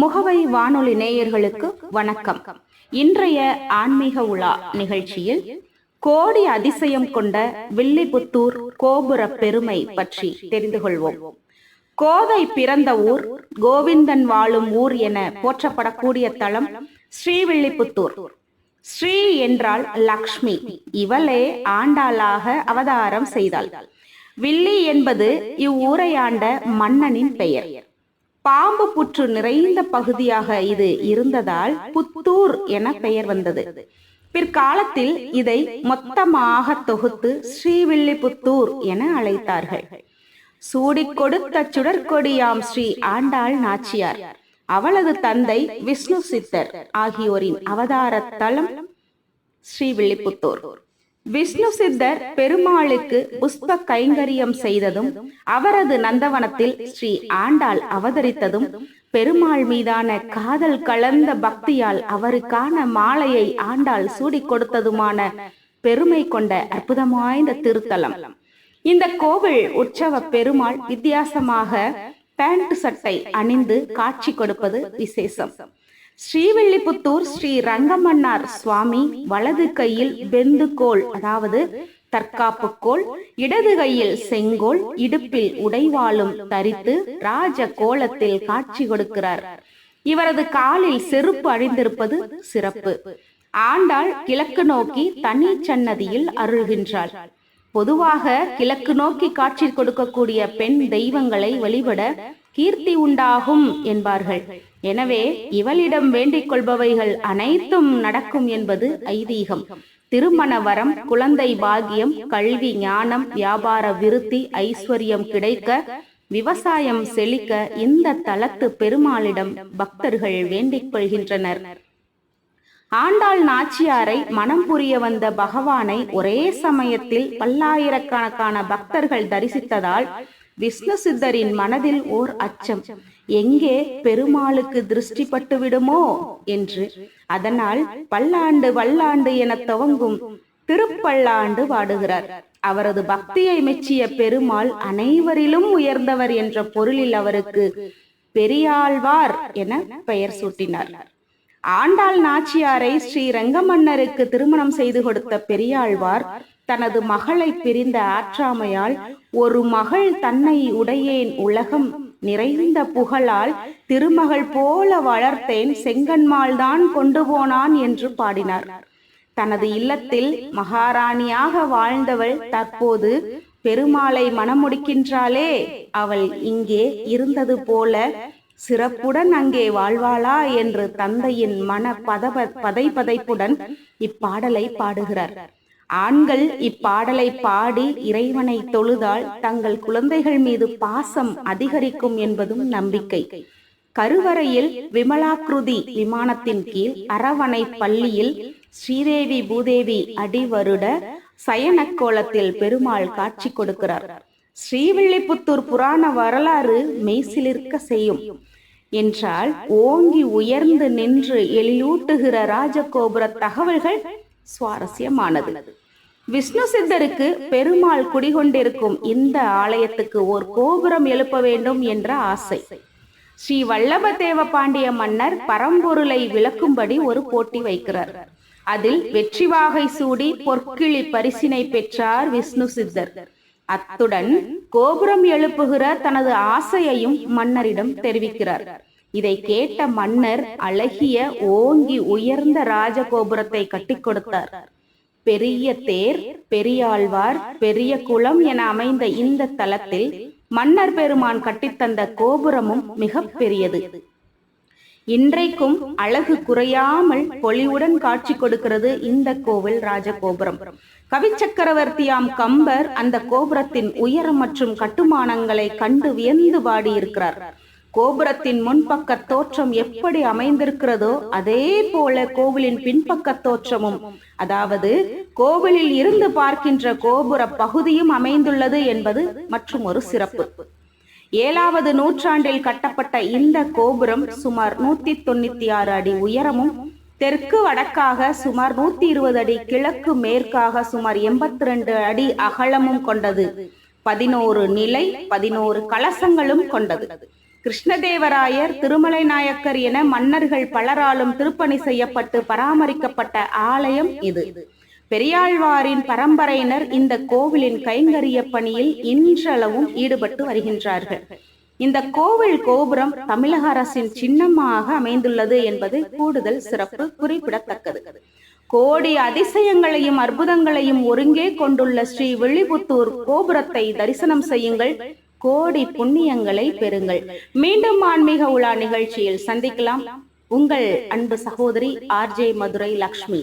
முகவை வானொலி நேயர்களுக்கு வணக்கம். இன்றைய ஆன்மீக உலா நிகழ்ச்சியில் கோடி அதிசயம் கொண்ட வில்லிபுத்தூர் கோபுர பெருமை பற்றி தெரிந்து கொள்வோம். கோதை பிறந்த ஊர் கோவிந்தன் வாழும் ஊர் என போற்றப்படக்கூடிய தலம் ஸ்ரீவில்லிபுத்தூர் ஸ்ரீ என்றால் லக்ஷ்மி. இவளே ஆண்டாளாக அவதாரம் செய்தாள். வில்லி என்பது இவ்வூரை ஆண்ட மன்னனின் பெயர். பாம்பு புற்று நிறைந்த பகுதியாக இது இருந்ததால் புத்தூர் என பெயர் வந்தது. பிற்காலத்தில் இதை மொத்தமாக தொகுத்து ஸ்ரீவில்லிபுத்தூர் என அழைத்தார்கள். சூடிக் கொடுத்த சுடற்கொடியாம் ஸ்ரீ ஆண்டாள் நாச்சியார் அவளது தந்தை விஷ்ணு சித்தர் ஆகியோரின் அவதார தலம் ஸ்ரீவில்லிபுத்தூர். விஷ்ணு சித்தர் பெருமாளுக்கு புஷ்ப கைங்கரியம் செய்ததும் அவரது நந்தவனத்தில் ஸ்ரீ ஆண்டாள் அவதரித்ததும் பெருமாள் மீதான காதல் கலந்த பக்தியால் அவருக்கான மாலையை ஆண்டாள் சூடிக் கொடுத்ததுமான பெருமை கொண்ட அற்புதமாய்ந்த திருத்தலம். இந்த கோவில் உற்சவ பெருமாள் வித்தியாசமாக பேண்ட் சட்டை அணிந்து காட்சி கொடுப்பது விசேஷம். ஸ்ரீவில்லிபுத்தூர் ஸ்ரீ ரங்கமன்னார் சுவாமி வலது கையில் பெந்துகோல் அதாவது தற்காப்பு கோல் இடது கையில் செங்கோல் இடுப்பில் உடைவாளும் தரித்து ராஜ கோலத்தில் காட்சி கொடுக்கிறார். இவரது காலில் செருப்பு அழிந்திருப்பது சிறப்பு. ஆண்டாள் கிழக்கு நோக்கி தனி சன்னதியில் அருள்கின்றாள். பொதுவாக கிழக்கு நோக்கி காட்சி கொடுக்கக்கூடிய பெண் தெய்வங்களை வழிபட கீர்த்தி உண்டாகும் என்பார்கள். எனவே இவளிடம் வேண்டிக் கொள்பவைகள் அனைத்தும் நடக்கும் என்பது ஐதீகம். திருமண வரம் குழந்தை பாகியம் கல்வி ஞானம் வியாபார விருத்தி ஐஸ்வர்யம் கிடைக்க விவசாயம் செழிக்க இந்த தலத்து பெருமாளிடம் பக்தர்கள் வேண்டிக் கொள்கின்றனர். ஆண்டாள் நாச்சியாரை மனம் புரிய வந்த பகவானை ஒரே சமயத்தில் பல்லாயிரக்கணக்கான பக்தர்கள் தரிசித்ததால் விஷ்ணு சித்தரின் மனதில் ஓர் அச்சம். எங்கே பெருமாளுக்கு திருஷ்டி பட்டு விடுமோ என்று. அதனால் பல்லாண்டு வல்லாண்டு என துவங்கும் திருப்பல்லாண்டு வாடுகிறார் அவரது பக்தியை மெச்சிய பெருமாள் அனைவரிலும் உயர்ந்தவர் என்ற பொருளில் அவருக்கு பெரியாழ்வார் என பெயர் சூட்டினார். ஆண்டாள் நாச்சியாரை ஸ்ரீ ரங்கமன்னருக்கு திருமணம் செய்து கொடுத்த பெரியாழ்வார் தனது மகளை பிரிந்த ஆற்றாமையால் ஒரு மகள் தன்னை உடையேன் உலகம் நிறைந்த புகழால் திருமகள் போல வளர்த்தேன் செங்கன்மாள் தான் கொண்டு போனான் என்று பாடினார். தனது இல்லத்தில் மகாராணியாக வாழ்ந்தவள் தற்போது பெருமாளை மணமுடிக்கின்றாளே. அவள் இங்கே இருந்தது போல சிறப்புடன் அங்கே வாழ்வாளா என்று தந்தையின் மன பதப பதை பதைப்புடன் இப்பாடலை பாடுகிறார். ஆண்கள் இப்பாடலை பாடி இறைவனை தொழுதால் தங்கள் குழந்தைகள் மீது பாசம் அதிகரிக்கும் என்பதும் நம்பிக்கை. கருவறையில் விமலாக்ருதி விமானத்தின் கீழ் அரவணை பள்ளியில் ஸ்ரீதேவி பூதேவி அடிவருட சயனக்கோலத்தில் பெருமாள் காட்சி கொடுக்கிறார். ஸ்ரீவில்லிபுத்தூர் புராண வரலாறு மெய்சிலிருக்க செய்யும். என்றால் ஓங்கி உயர்ந்து நின்று எழிலூட்டுகிற ராஜகோபுர தகவல்கள் சுவாரஸ்யமானது. விஷ்ணு சித்தருக்கு பெருமாள் குடிகொண்டிருக்கும் இந்த ஆலயத்துக்கு ஓர் கோபுரம் எழுப்ப வேண்டும் என்ற ஆசை. ஸ்ரீ வல்லப தேவ பாண்டிய மன்னர் பரம்பொருளை விளக்கும்படி ஒரு போட்டி வைக்கிறார். அதில் வெற்றி வாகை சூடி பொற்கிளி பரிசினை பெற்றார் விஷ்ணு சித்தர். அத்துடன் கோபுரம் எழுப்புகிற தனது ஆசையையும் மன்னரிடம் தெரிவிக்கிறார். இதை கேட்ட மன்னர் அழகிய ஓங்கி உயர்ந்த ராஜகோபுரத்தை கட்டி கொடுத்தார் பெரிய தேர் பெரியாழ்வார் பெரிய குளம் என அமைந்த இந்த தலத்தில் மன்னர் பெருமான் கட்டித்தந்த கோபுரமும் மிக பெரியது. இன்றைக்கும் அழகு குறையாமல் பொலிவுடன் காட்சி கொடுக்கிறது இந்த கோவில் ராஜகோபுரம். கவிச்சக்கரவர்த்தியாம் கம்பர் அந்த கோபுரத்தின் உயரம் மற்றும் கட்டுமானங்களை கண்டு வியந்து பாடியிருக்கிறார் கோபுரத்தின் முன்பக்க தோற்றம் எப்படி அமைந்திருக்கிறதோ அதே போல கோவிலின் பின்பக்க தோற்றமும். அதாவது கோவிலில் இருந்து பார்க்கின்ற கோபுர பகுதியும் அமைந்துள்ளது என்பது மற்றும் ஒரு சிறப்பு. ஏழாவது நூற்றாண்டில் கட்டப்பட்ட இந்த கோபுரம் சுமார் நூத்தி தொண்ணூத்தி ஆறு அடி உயரமும் தெற்கு வடக்காக சுமார் நூத்தி இருபது அடி கிழக்கு மேற்காக சுமார் எண்பத்தி ரெண்டு அடி அகலமும் கொண்டது. பதினோரு நிலை பதினோரு கலசங்களும் கொண்டது. கிருஷ்ணதேவராயர் திருமலை நாயக்கர் என மன்னர்கள் பலராலும் திருப்பணி செய்யப்பட்டு பராமரிக்கப்பட்ட ஆலயம் இது. பெரியாழ்வாரின் பரம்பரையினர் இந்த கோவிலின் கைங்கரிய பணியில் இன்றளவும் ஈடுபட்டு வருகின்றார்கள். இந்த கோவில் கோபுரம் தமிழக அரசின் சின்னமாக அமைந்துள்ளது என்பது கூடுதல் சிறப்பு குறிப்பிடத்தக்கது. கோடி அதிசயங்களையும் அற்புதங்களையும் ஒருங்கே கொண்டுள்ள ஸ்ரீ வில்லிபுத்தூர் கோபுரத்தை தரிசனம் செய்யுங்கள். கோடி புண்ணியங்களை பெறுங்கள். மீண்டும் ஆன்மீக உலா நிகழ்ச்சியில் சந்திக்கலாம். உங்கள் அன்பு சகோதரி ஆர்ஜே மதுரை லக்ஷ்மி.